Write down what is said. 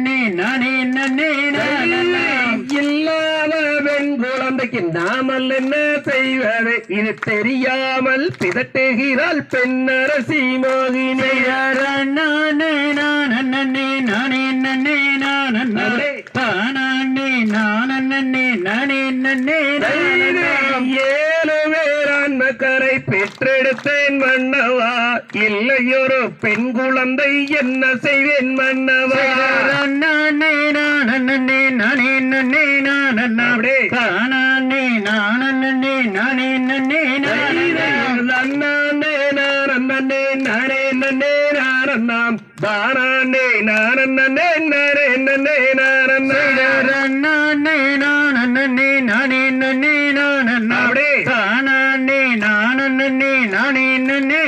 நானே நானே இல்லாத பெண் குழந்தைக்கு நாமல் என்ன செய்வது இது தெரியாமல் பிதட்டுகிறாள் பெண்ணரசி மோகினி ரன்னானே நானன்னே நானே நன்னே நானன்னா ஏழு பேரான் மக்கரை பெற்றெடுத்தேன் மன்னவா. இல்லையொரு பெண் குழந்தை என்ன செய்வேன் மன்னவா? நானே நன்னே நானன்னா அடே. தானானே நானன்னே நானே நன்னே நானன்னா நன்னே நானே நானே நன்னே நானண்ணாம் தானே நானே நன்னே நானண்ணா ரன்னானே நானன்னே நானே நன்னே நானன்னா அடே. தானானே நானே நன்னே